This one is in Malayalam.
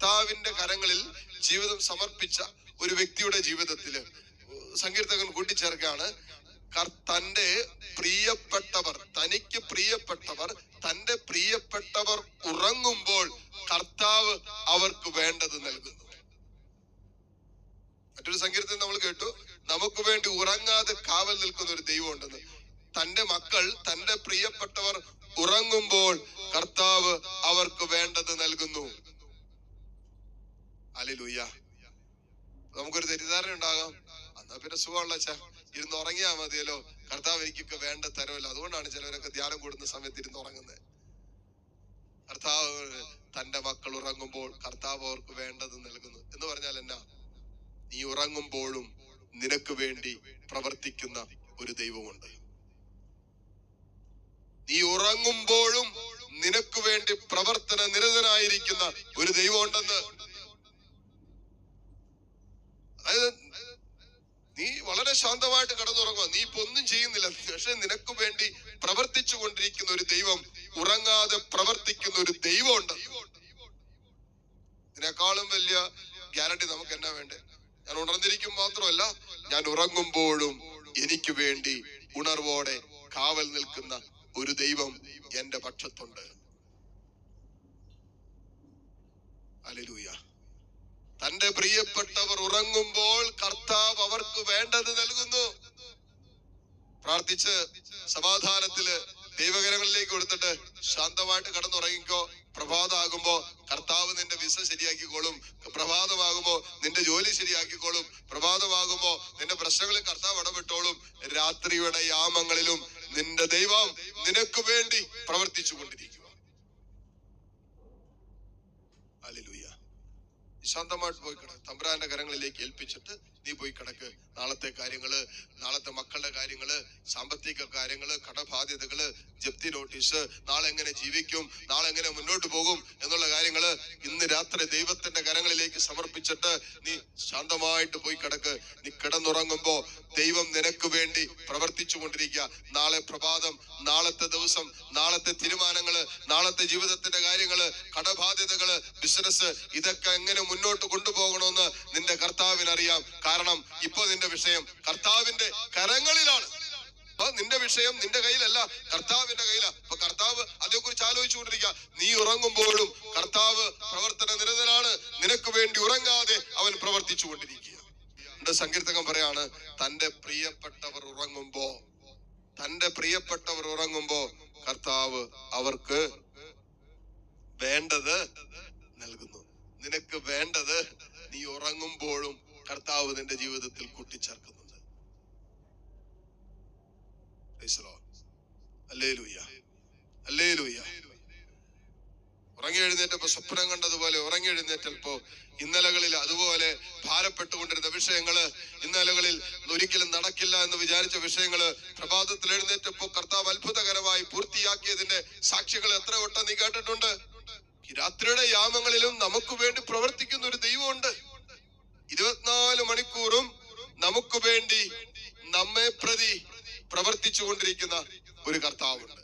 കർത്താവിന്റെ കരങ്ങളിൽ ജീവിതം സമർപ്പിച്ച ഒരു വ്യക്തിയുടെ ജീവിതത്തിൽ സങ്കീർത്തകൻ കൂട്ടിച്ചേർക്കാണ് തന്റെ പ്രിയപ്പെട്ടവർ തനിക്ക് പ്രിയപ്പെട്ടവർ തന്റെ പ്രിയപ്പെട്ടവർ ഉറങ്ങുമ്പോൾ കർത്താവ് അവർക്ക് വേണ്ടത് നൽകുന്നു. മറ്റൊരു സങ്കീർത്തനം നമ്മൾ കേട്ടു. നമുക്ക് വേണ്ടി ഉറങ്ങാതെ കാവൽ നിൽക്കുന്ന ഒരു ദൈവം ഉണ്ടെന്ന്. തന്റെ മക്കൾ തന്റെ പ്രിയപ്പെട്ടവർ ഉറങ്ങുമ്പോൾ കർത്താവ് അവർക്ക് വേണ്ടത് നൽകുന്നു. അലിലൂയ്യ നമുക്കൊരു തെറ്റിദ്ധാരണ ഉണ്ടാകാം. എന്നാ പിന്നെ സുഖമുള്ള ഇരുന്ന് ഉറങ്ങിയാ മതിയല്ലോ. കർത്താവ് എനിക്കൊക്കെ വേണ്ട തരമല്ല. അതുകൊണ്ടാണ് ചിലവരൊക്കെ ധ്യാനം കൂടുന്ന സമയത്ത് ഇരുന്ന് ഉറങ്ങുന്നത് കർത്താവ് തന്റെ മക്കൾ ഉറങ്ങുമ്പോൾ കർത്താവ് അവർക്ക് വേണ്ടത് നൽകുന്നു. എന്ന് പറഞ്ഞാൽ എന്നാ? നീ ഉറങ്ങുമ്പോഴും നിനക്ക് വേണ്ടി പ്രവർത്തിക്കുന്ന ഒരു ദൈവമുണ്ട്. നീ ഉറങ്ങുമ്പോഴും നിനക്ക് വേണ്ടി പ്രവർത്തന നിരതനായിരിക്കുന്ന ഒരു ദൈവമുണ്ടെന്ന് അതായത് നീ കടന്നുറങ്ങുക കിടന്നുറങ്ങുക നീ ഇപ്പൊ ഒന്നും ചെയ്യുന്നില്ല. പക്ഷെ നിനക്ക് വേണ്ടി പ്രവർത്തിച്ചു കൊണ്ടിരിക്കുന്ന ഒരു ദൈവം ഉറങ്ങാതെ പ്രവർത്തിക്കുന്ന ഒരു ദൈവമുണ്ട്. ഇതിനേക്കാളും വലിയ ഗ്യാരണ്ടി നമുക്ക് എന്നാ വേണ്ടേ? ഞാൻ ഉണർന്നിരിക്കും മാത്രമല്ല ഞാൻ ഉറങ്ങുമ്പോഴും എനിക്ക് വേണ്ടി ഉണർവോടെ കാവൽ നിൽക്കുന്ന ഒരു ദൈവം എന്റെ പക്ഷത്തുണ്ട്. അലലൂയ തന്റെ പ്രിയപ്പെട്ടവർ ഉറങ്ങുമ്പോൾ കർത്താവ് അവർക്ക് വേണ്ടത് നൽകുന്നു. പ്രാർത്ഥിച്ച് സമാധാനത്തിൽ ദൈവകരങ്ങളിലേക്ക് കൊടുത്തിട്ട് ശാന്തമായിട്ട് കടന്നുറങ്ങിക്കോ. പ്രഭാതമാകുമ്പോ കർത്താവ് നിന്റെ വിസ ശരിയാക്കിക്കോളും. പ്രഭാതമാകുമ്പോ നിന്റെ ജോലി ശരിയാക്കിക്കോളും. പ്രഭാതമാകുമ്പോ നിന്റെ പ്രശ്നങ്ങളിൽ കർത്താവ് ഇടപെട്ടോളും. രാത്രിയുടെ യാമങ്ങളിലും നിന്റെ ദൈവം നിനക്ക് വേണ്ടി പ്രവർത്തിച്ചു കൊണ്ടിരിക്കുക ശാന്തമായിട്ട് പോയി കിടക്ക് തമ്പുരാന്റെ കരങ്ങളിലേക്ക് ഏൽപ്പിച്ചിട്ട് നീ പോയി കിടക്ക്. നാളത്തെ കാര്യങ്ങൾ നാളത്തെ മക്കളുടെ കാര്യങ്ങൾ സാമ്പത്തിക കാര്യങ്ങൾ കടബാധ്യതകൾ ജപ്തി നോട്ടീസ് നാളെ എങ്ങനെ ജീവിക്കും നാളെ എങ്ങനെ മുന്നോട്ട് പോകും എന്നുള്ള കാര്യങ്ങൾ ഇന്ന് രാത്രി ദൈവത്തിന്റെ കരങ്ങളിലേക്ക് സമർപ്പിച്ചിട്ട് നീ ശാന്തമായിട്ട് പോയി കിടക്ക്. നീ കിടന്നുറങ്ങുമ്പോ ദൈവം നിനക്ക് വേണ്ടി പ്രവർത്തിച്ചു കൊണ്ടിരിക്കുക. നാളെ പ്രഭാതം നാളത്തെ ദിവസം നാളത്തെ തീരുമാനങ്ങൾ നാളത്തെ ജീവിതത്തിന്റെ കാര്യങ്ങൾ കടബാധ്യതകൾ ബിസിനസ് ഇതൊക്കെ എങ്ങനെ മുന്നോട്ട് കൊണ്ടുപോകണമെന്ന് നിന്റെ കർത്താവിനറിയാം. കാരണം ഇപ്പൊ നിന്റെ വിഷയം കർത്താവിന്റെ കരങ്ങളിലാണ്. അപ്പൊ നിന്റെ വിഷയം നിന്റെ കയ്യിലല്ല കർത്താവിന്റെ കയ്യിലാ. അപ്പൊ കർത്താവ് അതേക്കുറിച്ച് ആലോചിച്ചുകൊണ്ടിരിക്കുക. നീ ഉറങ്ങുമ്പോഴും കർത്താവ് പ്രവർത്തന നിരതനാണ്. നിനക്ക് വേണ്ടി ഉറങ്ങാതെ അവൻ പ്രവർത്തിച്ചു കൊണ്ടിരിക്കുക സങ്കീർത്തകം പറയാണ് തന്റെ പ്രിയപ്പെട്ടവർ ഉറങ്ങുമ്പോ തന്റെ പ്രിയപ്പെട്ടവർ ഉറങ്ങുമ്പോ കർത്താവ് അവർക്ക് വേണ്ടത് നൽകുന്നു. നിനക്ക് വേണ്ടത് നീ ഉറങ്ങുമ്പോഴും കർത്താവ് നിന്റെ ജീവിതത്തിൽ കൂട്ടിച്ചേർക്കുന്നുണ്ട്. ഉറങ്ങി എഴുന്നേറ്റപ്പോ സ്വപ്നം കണ്ടതുപോലെ ഉറങ്ങി എഴുന്നേറ്റപ്പോ ഇന്നലകളിൽ ഭാരപ്പെട്ടുകൊണ്ടിരുന്ന വിഷയങ്ങൾ ഇന്നലകളിൽ ഒരിക്കലും നടക്കില്ല എന്ന് വിചാരിച്ച വിഷയങ്ങൾ പ്രഭാതത്തിൽ എഴുന്നേറ്റപ്പോ കർത്താവ് അത്ഭുതകരമായി പൂർത്തിയാക്കിയതിന്റെ സാക്ഷികൾ എത്ര വട്ടം നീ കേട്ടിട്ടുണ്ട്? രാത്രിയുടെ യാമങ്ങളിലും നമുക്ക് വേണ്ടി പ്രവർത്തിക്കുന്ന ഒരു ദൈവമുണ്ട്. ഇരുപത്തിനാല് മണിക്കൂറും നമുക്ക് വേണ്ടി നമ്മെ പ്രതി പ്രവർത്തിച്ചു കൊണ്ടിരിക്കുന്ന ഒരു കർത്താവുണ്ട്.